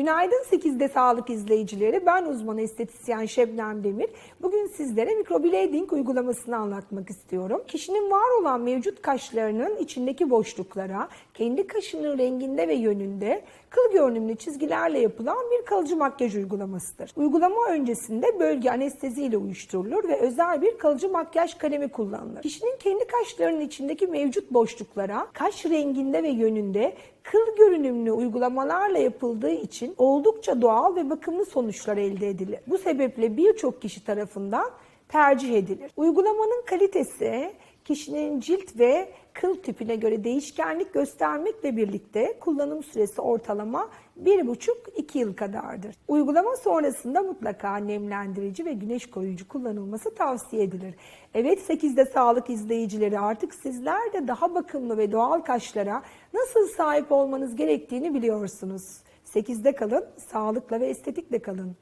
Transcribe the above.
Günaydın 8'de sağlık izleyicileri. Ben uzman estetisyen Şebnem Demir. Bugün sizlere microblading uygulamasını anlatmak istiyorum. Kişinin var olan mevcut kaşlarının içindeki boşluklara, kendi kaşının renginde ve yönünde kıl görünümlü çizgilerle yapılan bir kalıcı makyaj uygulamasıdır. Uygulama öncesinde bölge anestezi ile uyuşturulur ve özel bir kalıcı makyaj kalemi kullanılır. Kişinin kendi kaşlarının içindeki mevcut boşluklara kaş renginde ve yönünde kıl görünümlü uygulamalarla yapıldığı için oldukça doğal ve bakımlı sonuçlar elde edilir. Bu sebeple birçok kişi tarafından tercih edilir. Uygulamanın kalitesi kişinin cilt ve kıl tipine göre değişkenlik göstermekle birlikte kullanım süresi ortalama 1,5-2 yıl kadardır. Uygulama sonrasında mutlaka nemlendirici ve güneş koruyucu kullanılması tavsiye edilir. Evet 8'de sağlık izleyicileri artık sizler de daha bakımlı ve doğal kaşlara nasıl sahip olmanız gerektiğini biliyorsunuz. 8'de kalın, sağlıkla ve estetikle kalın.